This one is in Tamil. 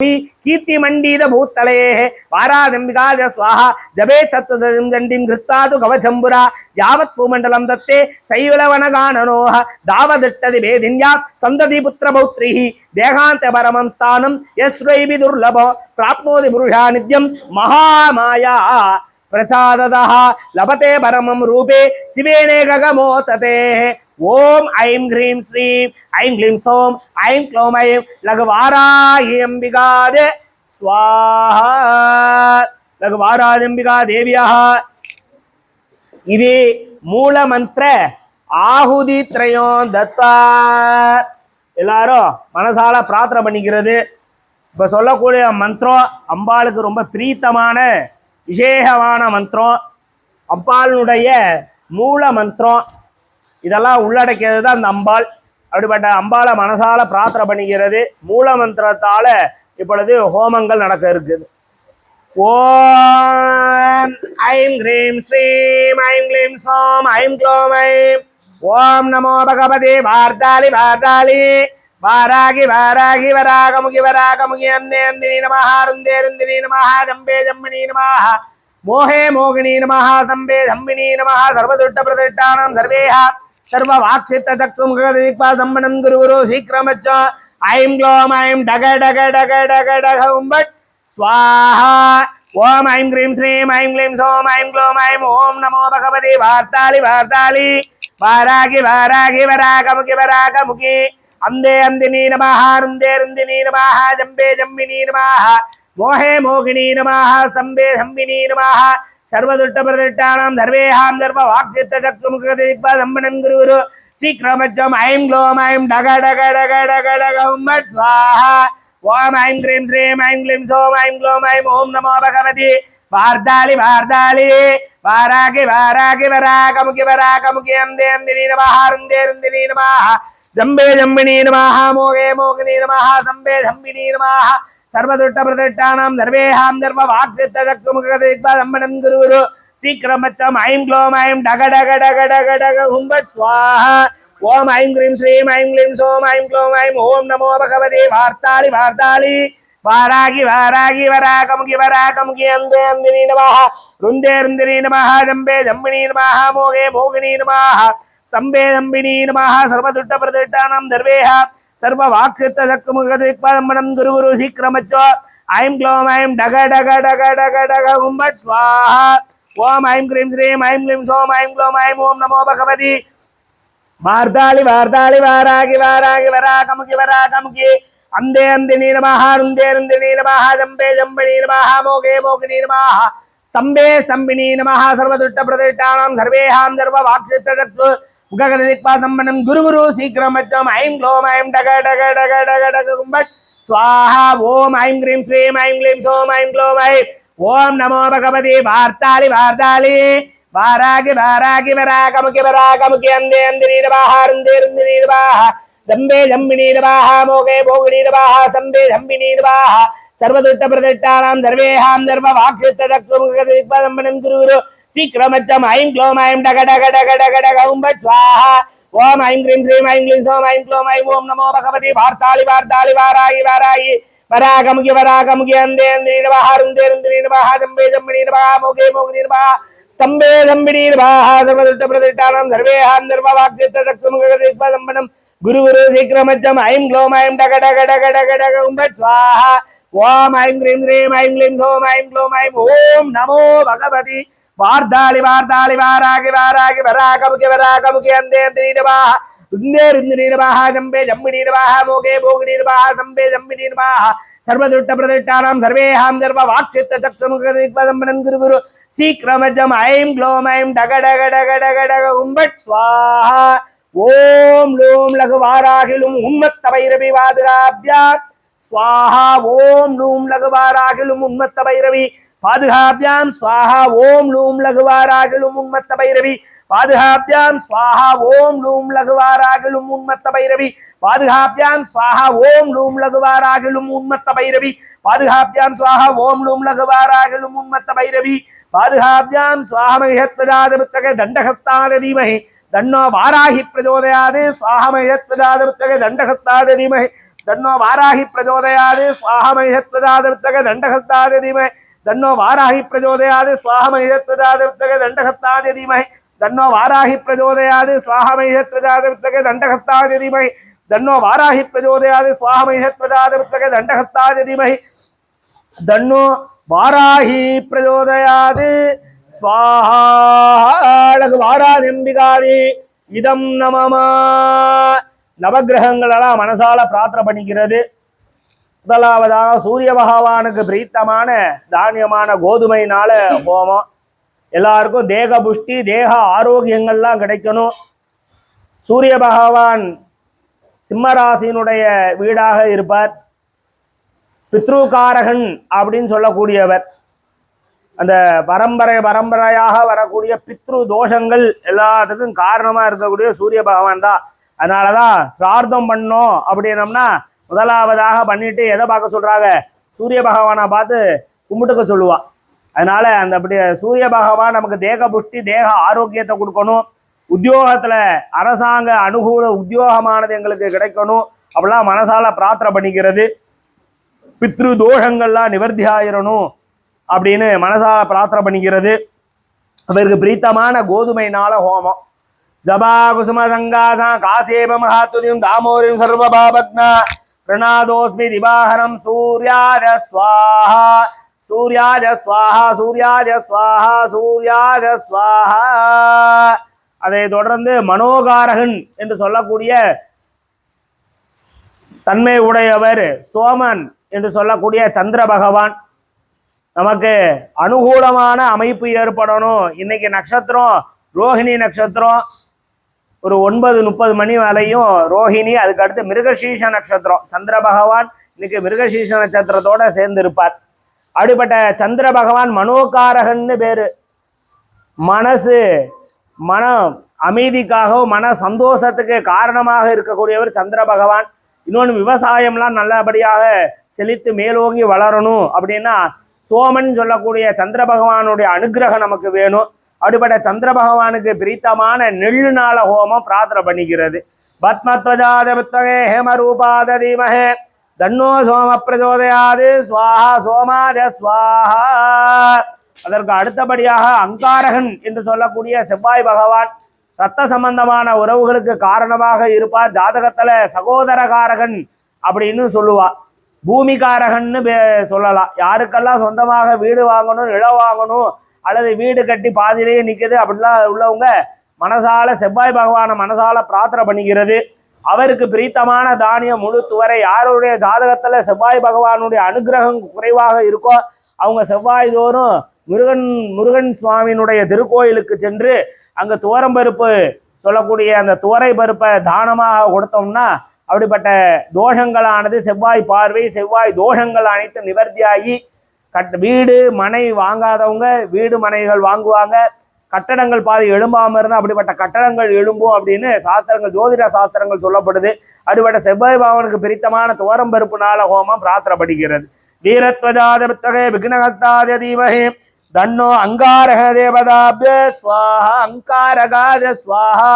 கீர்த்தி மண்டீத பூத்தலே வாராதம்பிகாத ஸ்வாஹா ஜபே சத்துதம் தண்டிம் கிருத்தாது கவச்சம்புரா யாவத் பூமண்டலம் தத்தே சைவலவனகானனோஹ தாவதிட்டதி பேதின்யா சந்ததி புத்திர பௌத்ரிஹி தேகாந்த பரமம் ஸ்தானம் யஸ்வைபி துர்லபோ பிராப்னோதி புருஷா நித்யம் மகாமாயா பிரசாததா லபதே பரமம் ரூபே சிவேனே ககமோததே ஓம் ஐம் ஹ்ரீம் ஸ்ரீம் ஐம் க்ளீம் சோம் ஐம் க்ளோம் ஐம் லகுவாராஹி அம்பிகாதே ஸ்வாஹா. லகுவாராயம்பிகா தேவியாக இது மூல மந்திர ஆகுதி திரயம் தத்தா எல்லாரும் மனசால பிரார்த்தனை பண்ணிக்கிறது. இப்போ சொல்லக்கூடிய மந்திரம் அம்பாளுக்கு ரொம்ப பிரீத்தமான விசேஷமான மந்திரம். அம்பாளுடைய மூல மந்திரம் இதெல்லாம் உள்ளடக்கியது தான் அந்த அம்பாள். அப்படிப்பட்ட அம்பாளை மனசால பிரார்த்தனை பண்ணிக்கிறது. மூல மந்திரத்தால இப்பொழுது ஹோமங்கள் நடக்க இருக்குது. ஓம் ஐம் ஹ்ரீம் ஸ்ரீம் ஐம் க்ளீம் சோம் ஐம் க்ளோம் ஐம். ஓம் நமோ பகவதி வார்த்தாளி வார்த்தாளி வாராகி வாராகி வராகமுகி வராகமுகி அந்தே அந்தினி நமஹ ருந்தே ருந்தினி நமஹ ஜம்பே ஜம்பினி நமஹ. மோகே மோகினி நமஹ சம்பே சம்பினி நமஹ. சர்வதுட்ட பிரதிஷ்டானம் சர்வேஹா. சர்வ வாக்ஷித்த சக்ஷும் கதிக்பா சம்பனம் குரு குரு சீக்கிரமச்ச ஐம் க்ளோம் ஐம் டக டக டக டக டக உம்பட் ஸ்வாஹா ஓம் ஐம் க்ரீம் ஸ்ரீம் ஐம் க்ளீம் சோம் ஐம் க்ளோம் ஐம் ஓம் நமோ பகவதி வார்த்தாளி வார்த்தாளி வாராகி வாராகி வராகமுகி வராகமுகி அந்தே அந்தினி நமஹ ருந்தே ருந்தினி நமஹ ஜம்பே ஜம்பினி நமஹ மோகே மோகினி நமஹ ஸ்தம்பே சம்பினி நமஹ சர்வதுட்ட பிரதிஷ்டானாம் சர்வேஹாம் சர்வ வாக்சித்த சக்து முகதிக்பா சம்பனம் குரு குரு சீக்கிரமச்சம் ஐம் க்ளோம் ஐம் டக டக டக டக டக உம்மட் ஸ்வாஹா ஓம் ஐம் க்ரீம் ஸ்ரீம் ஐம் க்ளீம் சோம் ஐம் க்ளோம் ஐம் ஓம் நமோ பகவதி வார்த்தாளி வார்த்தாளி வாராகி வாராகி வராகமுகி வராகமுகி அந்தே அந்தினி நமஹ ருந்தே ருந்தினி நமஹ சர்வதுட்ட பிரதிஷ்டானாம் சர்வேஹாம் சர்வ வாக்கித்த சக்து முகதிக்பா சம்பனம் குரு குரு ஐம் க்ளோம் ஐம் டக டக டக டக டக ஹும்பட் ஸ்வாஹா. ஓம் ஐம் கிரீம் ஸ்ரீம் ஐம் க்ளீம் சோம் ஐம் க்ளோம் ஐம் ஓம் நமோ பகவதி வார்த்தாளி வார்த்தாளி. வாராகி வாராகி வராகமுகி வராகமுகி அந்தே அந்தினி நமாக ருந்தே ருந்தினி நமாக ஜம்பே ஜம்பினி நமாக மோகே மோகினி நமாக ஸ்தம்பே தம்பினி நமாக சர்வதுட்ட பிரதிஷ்டானம் தர்வேஹா சர்வ வாக்கிருத்த சக்கு முகதிக்பதம்பனம் குரு குரு சீக்கிரமச்சோ. ஐம் க்ளோம் ஐம் டக டக டக டக டக கும்பட் ஸ்வாஹா. ஓம் ஐம் கிரீம் ஸ்ரீம் ஐம் க்ளீம் சோம் ஐம் க்ளோம் ஐம் ஓம் நமோ பகவதி. வார்த்தாளி வார்த்தாளி வாராகி வாராகி வரா கமுகி வரா கமுகி அந்தே அந்தினி நமஹ ருந்தே ருந்தி நமஹ ஜம்பே ஜம்பி நமஹ மோகே மோகி நமஹ. ஸ்தம்பே ஸ்தம்பினி நமஹா சர்வதுட்ட பிரதிஷ்டானாம் சர்வேஹாம் சர்வ வாக்ஷித்த சக்து முககதிக்பா சம்பனம் குரு குரு சீக்கிரமச்சம் ஐம் க்ளோம் ஐம் டக டக டக டக டக கும்பட் ஸ்வாஹா ஓம் ஐம் க்ரீம் ஸ்ரீம் ஐம் க்ளீம் சோம் ஐம் க்ளோம் ஐம் ஓம் நமோ பகவதி வார்த்தாளி வார்த்தாளி வாராகி வாராகி வராகமுகி வராகமுகி அந்தே அந்தினி நமஹ ருந்தே ருந்தினி நமஹ ஜம்பே ஜம்பினி நமஹ மோகே மோகினி சர்வதுட்ட பிரதிஷ்டானாம் சர்வேஹாம் சர்வ வாக்கிருத்த சக்து முகதிக்பதம்பனம் சீக்கிரமச்சம் ஐம் க்ளோம் ஐம் டக டக டக டக டக உம்பட் ஸ்வாஹா ஓம் ஐம் க்ரீம் ஸ்ரீம் ஐம் க்ளீம் சோம் ஐம் க்ளோம் ஐம் ஓம் நமோ பகவதி வார்த்தாளி வார்த்தாளி வாராகி வாராகி வராகமுகி வராகமுகி அந்தே அந்தினி நமஹ ருந்தே ருந்தினி நமஹ ஜம்பே ஜம்பினி நமஹ மோகே மோக நமஹ. ஸ்தம்பே தம்பி நமஹ சர்வதுட்ட பிரதிஷ்டானாம் சர்வேஹாம் சர்வ வாக்கிருத்த சக்து முகதிக்பதம்பனம் குரு குரு சீக்கிரமச்சம் ஐம் க்ளோம் ஐம் டக டக டக டக டக உம்பட் ஸ்வாஹா ஓம் ஐம் கிரீம் கிரீம் ஐம் கிளீம் சோம் ஐம் க்ளோம் ஐம் ஓம் நமோ பகவதி. வார்த்தாளி வார்த்தாளி வாராகி வாராகி வராகமுகி வராகமுகி அந்தே திரீடவா நமஹ ருந்தே ருந்தினி ஜம்பே ஜம்பினி நமஹ மோகே மோகினி நமஹ சம்பே ஜம்பினி நமஹ சர்வதுட்ட பிரதிஷ்டானாம் சர்வேஹாம் சர்வ வாக்ஷித்த சக்ஷமுகதிக்பதம்பனம் குரு குரு சீக்கிரமஜம் ஐம் க்ளோம் ஐம் டக டக டக டக டக கும்பட் ஸ்வாஹா. ஓம் லோம் லகு வாராகிலும் உம்மத்த பைரவி வாதுகாபியா ஸ்வாஹா ஓம் லூம் லகுவாராகிலும் உண்மத்த பைரவி. பாதுகாப்பியாம் ஸ்வாஹா ஓம் லூம் லகுவாராகிலும் உண்மத்த பைரவி. பாதுகாப்பியாம் ஸ்வாஹா ஓம் லூம் லகுவாராகிலும் உண்மத்த பைரவி. பாதுகாப்பியாம் ஸ்வாஹா ஓம் லூம் லகுவாராகிலும் உண்மத்த பைரவி. பாதுகாப்பியாம் ஸ்வாஹா ஓம் லூம் லகுவாராகிலும் உண்மத்த பைரவி. பாதுகாப்பியாம் ஸ்வாஹமயத்வஜாத புத்தக தண்டகஸ்தாத தீமஹே தன்னோ வாராகி பிரச்சோதயாது ஸ்வாஹமயத்வஜாத புத்தக தண்டகஸ்தாத தீமஹே தன்னோ வாராகி பிரச்சோதயாது சுவாஹமயத்வஜாதவித்தக தண்டஹஸ்தாதி தீமை தன்னோ வாராகி பிரச்சோதயாது சுவாஹமயத்வஜாதவித்தக தண்டஹஸ்தாதி தீமை தன்னோ வாராகி பிரச்சோதயாது சுவாஹமயத்வஜாதவித்தக தண்டஹஸ்தாதி தீமை தன்னோ வாராகி பிரச்சோதயாது சுவாஹமயத்வஜாதவித்தக தண்டஹஸ்தாதி தீமை தன்னோ வாராகி பிரச்சோதயாது ஸ்வாஹாழகு வாராதெம்பிகாதி இதம் நமமா நவகிரகங்களெல்லாம் மனசால பிரார்த்தனை பண்ணிக்கிறது. முதலாவதாக சூரிய பகவானுக்கு பிரீத்தமான தானியமான கோதுமையினால ஹோமம் எல்லாருக்கும் தேக புஷ்டி தேக ஆரோக்கியங்கள்லாம் கிடைக்கணும். சூரிய பகவான் சிம்மராசினுடைய வீடாக இருப்பார். பித்ருகாரகன் அப்படின்னு சொல்லக்கூடியவர். அந்த பரம்பரை பரம்பரையாக வரக்கூடிய பித்ரு தோஷங்கள் எல்லாத்துக்கும் காரணமாக இருக்கக்கூடிய சூரிய பகவான் தான். அதனாலதான் சிரார்த்தம் பண்ணோம் அப்படின்னம்னா முதலாவதாக பண்ணிட்டு எதை பார்க்க சொல்றாங்க? சூரிய பகவானை பார்த்து கும்பிட்டுக்க சொல்லுவா. அதனால அந்த அப்படி சூரிய பகவான் நமக்கு தேக புஷ்டி தேக ஆரோக்கியத்தை கொடுக்கணும். உத்தியோகத்துல அரசாங்க அனுகூல உத்தியோகமானது எங்களுக்கு கிடைக்கணும். அப்படிலாம் மனசால பிரார்த்தனை பண்ணிக்கிறது. பித்ரு தோஷங்கள்லாம் நிவர்த்தி ஆயிரணும் அப்படின்னு மனசால பிரார்த்தனை பண்ணிக்கிறது. அவருக்கு பிரீத்தமான கோதுமைனால ஹோமம். ஜபா காசேப மகாத்துதியும் தாமோரியும் சர்வபாபக்னா பிரணாதோஸ்மி திவாகரம் சூர்யாஜ ஸ்வாஹா சூர்யாஜ ஸ்வாஹா சூர்யாஜ ஸ்வாஹா சூர்யாஜ ஸ்வாஹா அதை தொடர்ந்து மனோகாரகன் என்று சொல்லக்கூடிய தன்மை உடையவர் சோமன் என்று சொல்லக்கூடிய சந்திர பகவான். நமக்கு அனுகூலமான அமைப்பு ஏற்படணும். இன்னைக்கு நட்சத்திரம் ரோஹிணி நட்சத்திரம் ஒரு ஒன்பது முப்பது மணி வரையும் ரோஹிணி அதுக்கு அடுத்து மிருகசீஷ நட்சத்திரம். சந்திர பகவான் இன்னைக்கு மிருகசீஷ நட்சத்திரத்தோட சேர்ந்து இருப்பார் அப்படிப்பட்ட சந்திர பகவான் மனோகாரகன்னு பேரு. மனசு மனம் அமைதிக்காகவும் மன சந்தோஷத்துக்கு காரணமாக இருக்கக்கூடியவர் சந்திர பகவான். இன்னொன்று விவசாயம்லாம் நல்லபடியாக செழித்து மேலோங்கி வளரணும் அப்படின்னா சோமன் சொல்லக்கூடிய சந்திர பகவானுடைய அனுகிரகம் நமக்கு வேணும். அப்படிப்பட்ட சந்திர பகவானுக்கு பிரீத்தமான நெல்லுநாள ஹோமம் பிரார்த்தனை பண்ணிக்கிறது. பத்மத்வஜாத புத்தகே ஹேமரூபாத தீமஹே தன்னோ சோம பிரச்சோதயாது. சுவாஹா சோமாஜ சுவாஹா. அதற்கு அடுத்தபடியாக அங்காரகன் என்று சொல்லக்கூடிய செவ்வாய் பகவான் ரத்த சம்பந்தமான உறவுகளுக்கு காரணமாக இருப்பார். ஜாதகத்துல சகோதரகாரகன் அப்படின்னு சொல்லுவா. பூமிகாரகன்னு பே- சொல்லலாம். யாருக்கெல்லாம் சொந்தமாக வீடு வாங்கணும் நிலம் வாங்கணும் அல்லது வீடு கட்டி பாதியிலேயே நிற்குது அப்படிலாம் உள்ளவங்க மனசால செவ்வாய் பகவானை மனசால பிரார்த்தனை பண்ணிக்கிறது. அவருக்கு பிரீத்தமான தானியம் முழு துவரை யாருடைய ஜாதகத்தில் செவ்வாய் பகவானுடைய அனுகிரகம் குறைவாக இருக்கோ அவங்க செவ்வாய் தோறும் முருகன் முருகன் சுவாமியினுடைய திருக்கோயிலுக்கு சென்று அங்க துவரம்பருப்பு சொல்லக்கூடிய அந்த துவரை பருப்பை தானமாக கொடுத்தோம்னா அப்படிப்பட்ட தோஷங்களானது செவ்வாய் பார்வை செவ்வாய் தோஷங்கள் அனைத்தும் நிவர்த்தியாகி கட் வீடு மனை வாங்காதவங்க வீடு மனைகள் வாங்குவாங்க. கட்டடங்கள் பாதி எழும்பாமல் இருந்தால் அப்படிப்பட்ட கட்டடங்கள் எழும்பும் அப்படின்னு சாஸ்திரங்கள் ஜோதிட சாஸ்திரங்கள் சொல்லப்படுது. அப்படிப்பட்ட செவ்வாய் பாவனுக்கு பிரித்தமான துவரம் பருப்புனால ஹோமம் பிரார்த்தனை படிக்கிறது. வீரத்வஜாத புத்தகே விக்னஹஸ்தாத தீமஹே. தன்னோ அங்காரக தேவதாபிய ஸ்வாஹா அங்காரகாத ஸ்வாஹா.